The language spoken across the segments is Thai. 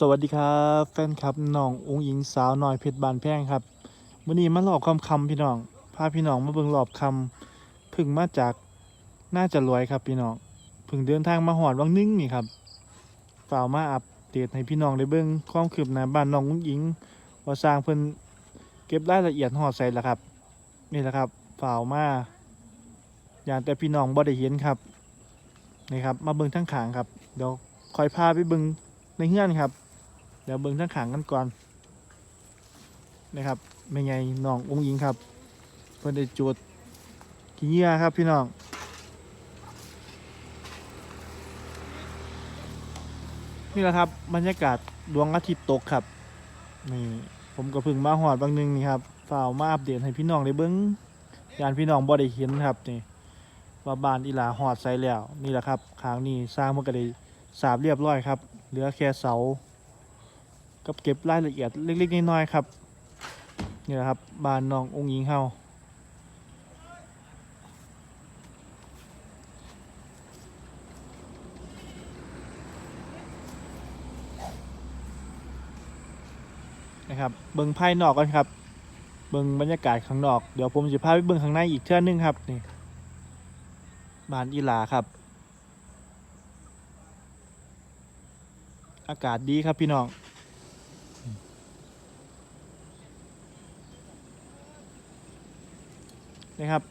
สวัสดีครับแฟนคลับน้ององค์หญิงสาวน้อยเพชรบานแพงครับวันนี้มาหลอบคำคำพี่น้องพาพี่น้องมาเบิ่งหลอบคำพึ่งมาจากน่าจะรวยครับพี่น้องพึ่งเดินทางมาหอดวังนึงนี่ครับฝ่ามาอัปเดตให้พี่น้องได้เบิ่งความคืบหน้าบ้านน้ององค์หญิงว่าสร้างเพิ่นเก็บรายละเอียดหอดใส่ละครับ นี่แหละครับฝ่ามาอย่างแต่พี่น้องบ่ได้เห็นครับนี่ครับ มาเบิ่งทั้งขางครับเดี๋ยวคอยพาไปเบิ่งในเฮือนครับ เดี๋ยวเบิ่งทั้งขางกันก่อนนะครับไม่ไงน้ององค์หญิงครับเพิ่นได้จุดขี้เหยื่อครับพี่น้องนี่แหละครับบรรยากาศดวงอาทิตย์ตกครับนี่ผมก็พิ่งมาหอดบางหนึงนี่ครับฝ่ากมาอัปเดตให้พี่น้องได้เบิ่งยานพี่น้องบ่ได้เห็นครับนี่ว่าบานอีหลาหอดใส่แล้วนี่แหละครับขางนี้สร้างมันก็ได้สาบเรียบร้อยครับเหลือแค่เสา กับเก็บรายละเอียดเล็กๆน้อยๆครับนี่แหละครับบ้านน้ององค์หญิงเฮานะครับเบิ่งภายนอกกันครับ เบิ่งบรรยากาศข้างนอก เดี๋ยวผมจะพาไปเบิ่งข้างในอีกเทื่อนึงครับนี่บ้านอีลาครับ อากาศดีครับพี่น้อง นะครับ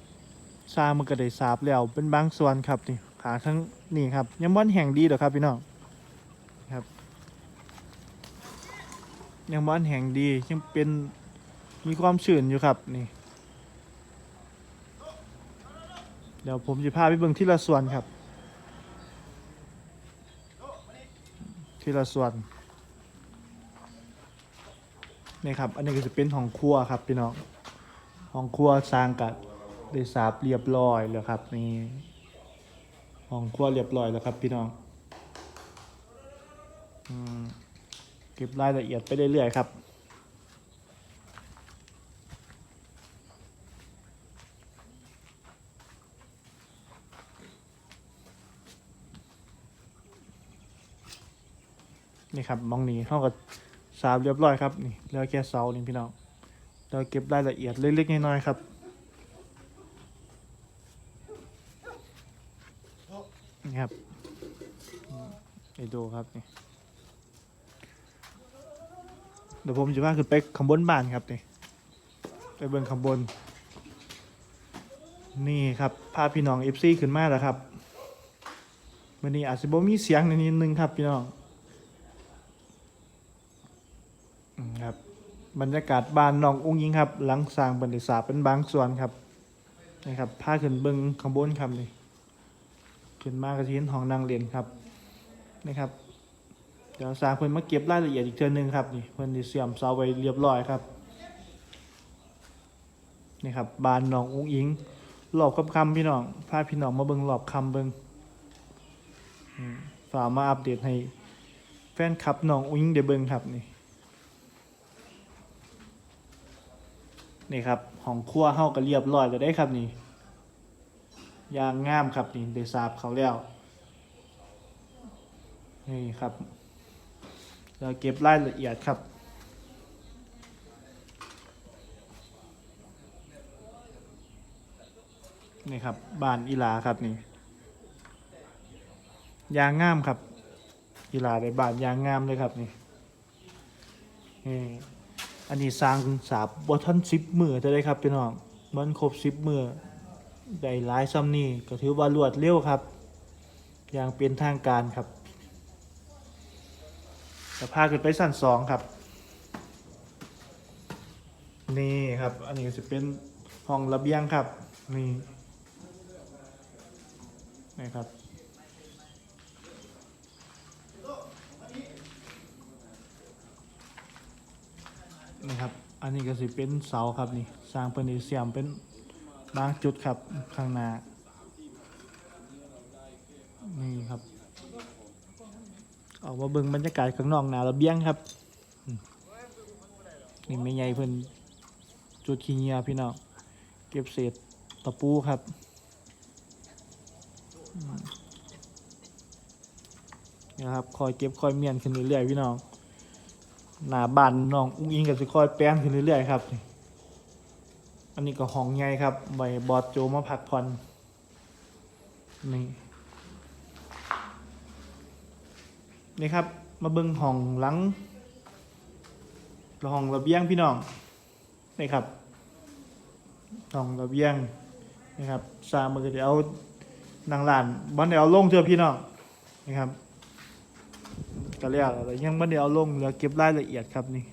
สร้างมันก็ได้สาบแล้วเป็นบางส่วนครับนี่ขาทั้งนี่ครับยังบ่อนแห่งดีหรอครับพี่น้องครับยังบ่อนแห่งดียังเป็นมีความชื้นอยู่ครับนี่ เดี๋ยวผมจะพาไปเบิ่งที่ละส่วนครับ ที่ละส่วนนี่ครับ อันนี้ก็จะเป็นห้องครัวครับพี่น้องห้องครัวสร้างกับ ได้สาบเรียบร้อยแล้วครับนี่ห้องครัวเรียบร้อยแล้วครับพี่น้องอเก็บรายละเอียดไปเรื่อยๆครับนี่ครับมองนี้เขาก็สาบเรียบร้อยครับนี่เหลือแค่เสานี่พี่น้องเราเก็บรายละเอียดเล็กๆน้อยๆครับนี่ครับอืมไป ดูครับนี่เดี๋ยวผมจะพาขึ้นไปข้างบนบ้านครับนี่ไปเบิ่งข้างบน นี่ครับพาพี่น้องเอฟซีขึ้นมาแล้วครับวันนี้อาจจะบ่มีเสียงในนิดนึงครับพี่น้องอืมครับบรรยากาศบ้านน้องอุ้งยิงครับ หลังสร้างบรรยากาศเป็นบางส่วนครับนะครับพาขึ้นเบิ้งข้างบนครับนี่ขึ้นมากระชิ้นห้องนางเรียนครับ นะครับเดี๋ยวสร้างเพิ่นมาเก็บรายละเอียดอีกเทื่อนึงครับนี่เพิ่นได้เสียมเสาไว้เรียบร้อยครับนี่ครับบานน้องอุ้งอิงรอบคำๆพี่น้องพาพี่น้องมาเบิงรอบคำเบิงฝากมาอัปเดตให้แฟนคลับน้องอุ้งอิงได้เบิงครับนี่นี่ครับห้องครัวเฮาก็เรียบร้อยแล้วได้ครับนี่ยางงามครับนี่ได้สาบเขาแล้ว นี่ครับเราเก็บรายละเอียดครับ นี่ครับบานอีลาครับนี่ ยางงามครับ อีลาได้บานยางงามเลยครับนี่นี่อันนี้สร้างสาบบอทันสิบมือจะได้ครับพี่น้องมันครบสิบมือได้หลายซ้ำนี่ก็ถือว่ารวดเร็วครับ อย่างเป็นทางการครับ จะพาขึ้นไปสั้นสองครับ นี่ครับ อันนี้จะเป็นห้องระเบียงครับ นี่นี่ครับนี่ครับ อันนี้ก็สิเป็นเสาครับนี่ สร้างเป็นเสียมเป็นบางจุดครับข้างหน้า นี่ครับ ออกมาเบิ่งบรรยากาศข้างนอกหนาระเบียงครับนี่ไม่ใหญ่เพิ่นจุดขี้เงียพี่น้องเก็บเศษตะปูครับนี่ครับคอยเก็บคอยเมียนขึ้นเรื่อยๆพี่น้องหนาบานน้องอุ้งอิงก็สิคอยแป้งขึ้นเรื่อยๆครับ อันนี้ก็ห้องใหญ่ครับใบบอดโจมาพักผ่อนนี่ นี่ครับ มาเบิ่งห้องหลังห้องระเบียงพี่น้องนี่ครับห้องระเบียงนี่ครับสร้างมือเดี๋ยวเอานางลานบอนเดี๋ยวเอาลงเถอพี่น้องนี่ครับก็เรียกอะไรยังไม่ได้เอาลงเหลือเก็บรายละเอียดครับนี่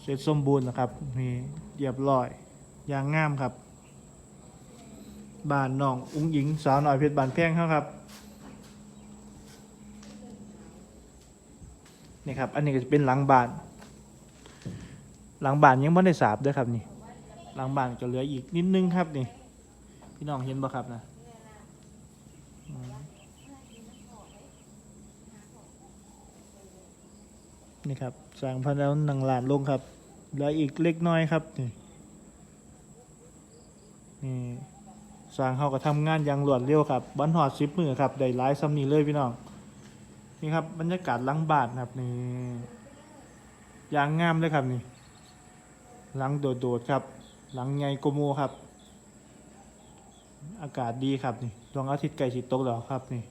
เสร็จสมบูรณ์นะครับนี่เรียบร้อยอย่างงามครับบ้านน้องอุ้งหญิงสาวหน่อยเพชรบานแพงเขาครับ นี่ครับ อันนี้ก็จะเป็นหลังบาน หลังบานยังไม่ได้สาบด้วยครับนี่ หลังบานก็เหลืออีกนิดนึงครับนี่ พี่น้องเห็นบ่ครับนะนี่ครับสร้างพันแล้วหนังหลานลงครับเหลืออีกเล็กน้อยครับนี่นี่สร้างเขาก็ทำงานอย่างรวดเร็วครับบันหอดซิปมือครับได้หลายซ้ำนี่เลยพี่น้อง นี่ครับบรรยากาศหลังบานครับนี่อย่างงามเลยครับนี่หลังโดดๆครับ หลังไงโกโมครับ อากาศดีครับนี่ดวงอาทิตย์ใกล้สิตกแล้วครับนี่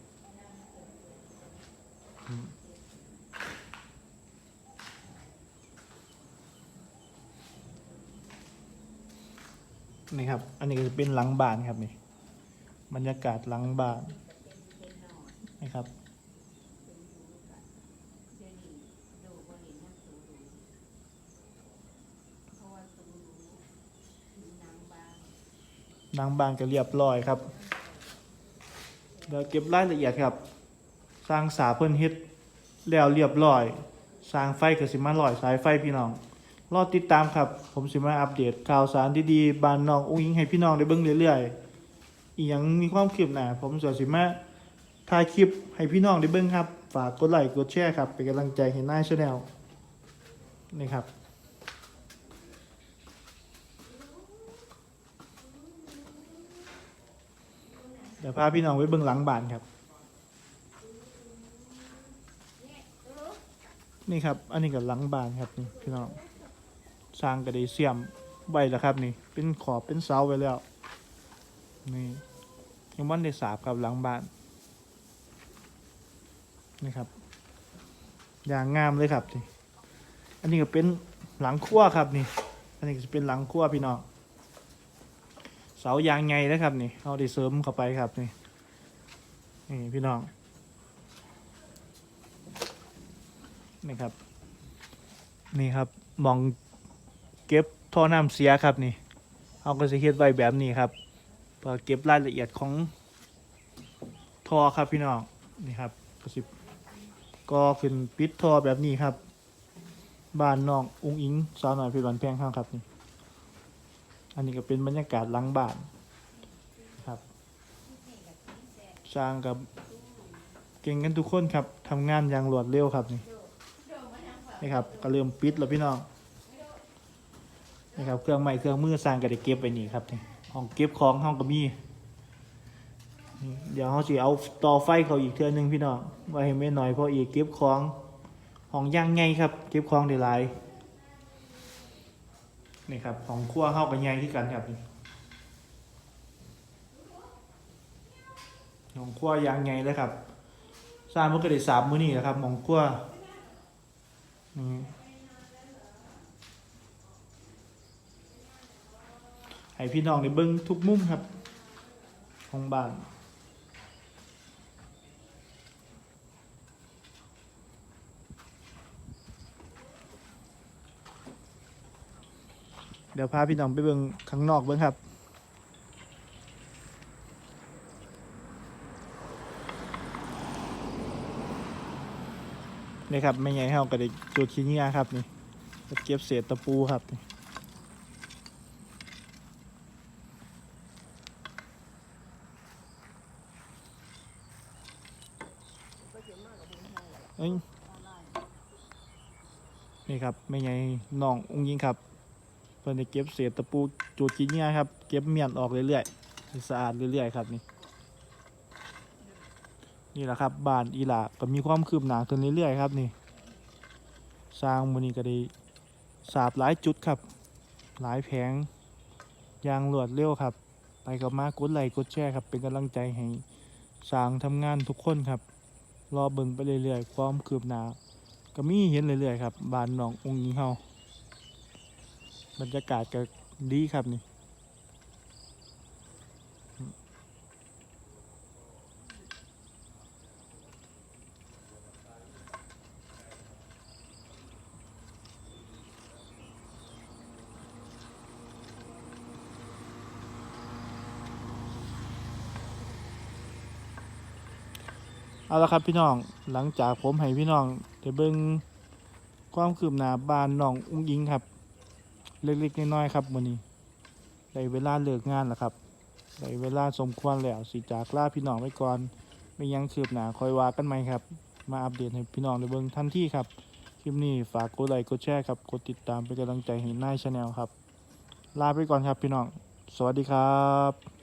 นี่ครับ อันนี้ก็จะเป็นหลังบ้านครับนี่ บรรยากาศหลังบ้านนี่ครับ หลังบานก็เรียบร้อยครับ เดี๋ยวเก็บรายละเอียดครับ สร้างสาเพิ่นเฮ็ดแล้วเรียบร้อย สร้างไฟก็สิมาลอยสายไฟพี่น้อง รอติดตามครับ ผมสิมาอัปเดตข่าวสารดีๆบานน้องอุ้งอิงให้พี่น้องได้เบิ่งเรื่อยๆ อีหยังมีความคืบหน้าผมจะสิมาถ่ายคลิปให้พี่น้องได้เบิ่งครับ ฝากกดไลค์กดแชร์ครับ เป็นกำลังใจให้นายชาแนลนี่ครับ เดี๋ยวพาพี่น้องไปเบิ่งหลังบ้านครับ นี่ครับ อันนี้กับหลังบ้านครับนี่พี่น้องสร้างกระไดเสียมไว้แล้วครับ นี่ เป็นขอบเป็นเสาไว้แล้ว นี่ยังมันได้สาบครับหลังบ้านนี่ครับ อย่างงามเลยครับนี่อันนี้ก็เป็นหลังครัวครับนี่ อันนี้ก็จะเป็นหลังครัวพี่น้อง เสายางไงนะครับนี่เอาด้เสริมเข้าไปครับนี่นี่พี่น้องนี่ครับ นี่ครับมองเก็บท่อน้ำเสียครับนี่เอาก็จะเฮ็ดไว้แบบนี้ครับเพื่อเก็บรายละเอียดของท่อครับพี่น้องนี่ครับก็สิก็ขึ้นปิดท่อแบบนี้ครับ บ้านน้องอุ้งอิงสาวหน่อยพชรบันแพงข้างครับนี่ อันนี้ก็เป็นบรรยากาศหลังบ้านครับสร้างกับเก่งกันทุกคนครับทำงานอย่างรวดเร็วครับนี่นี่ครับก็เริ่มปิดแล้วพี่น้องนี่ครับเครื่องไม้เครื่องมือสร้างก็ได้เก็บไว้นี่ครับนี่ห้องเก็บของห้องก็มีนี่เดี๋ยวเขาจะเอาต่อไฟเขาอีกเทื่อหนึงพี่น้องไว้ให้ไม่น้อยเพราะอีกเก็บของห้องย่างไงครับ เก็บของได้หลาย นี่ครับของครัวเข้ากับไงที่กันครับนี่ของครัวยางไงเลยครับสร้างมันก็ได้สามมื้อนี่แหละครับของครัวนี่ให้พี่น้องได้เบิ่งทุกมุมครับ ของบ้าน ดี๋ยวพาพี่น้องไปเบิ่งข้างนอกเบิ่งครับนี่ครับไม่ใหญ่เฮาก็ได้จุดขี้เงื่อครับนี่เก็บเศษตะปูครับนี่นี่ครับไม่ไงน้ององยิงครับ เพิ่นจะเก็บเศษตะปูจูดกินเนี่ยครับ เก็บเมียนออกเรื่อยๆสะอาดเรื่อยๆครับนี่นี่แหละครับบ้านอีหลาก็มีความคืบหน้าขึ้นเรื่อยๆครับนี่ สร้างมื้อนี้ก็ได้สาบหลายจุดครับ หลายแผงยางรวดเร็วครับ ไปกับมากดไลค์กดแชร์ครับ เป็นกำลังใจให้สร้างทำงานทุกคนครับ รอเบิ่งไปเรื่อยๆ ความคืบหน้าก็มีเห็นเรื่อยๆครับบ้านน้ององค์หญิงเฮา บรรยากาศก็ดีครับนี่เอาละครับพี่น้องหลังจากผมให้พี่น้องได้เบิ่งความคืบหน้าบ้านน้องอุ้งยิงครับ เล็กๆน้อยๆครับมื้อนี้ได้เวลาเลิกงานแล้วครับได้เวลาสมควรแล้วสิจากลาพี่น้องไว้ก่อนไม่ยังคืบหน้าคอยว่ากันใหม่ครับ มาอัปเดตให้พี่น้องได้เบิ่งทันทีครับคลิปนี้ฝากกดไลค์กดแชร์ครับกดติดตามเป็นกำลังใจให้นายชาแนลครับ ลาไปก่อนครับพี่น้อง สวัสดีครับ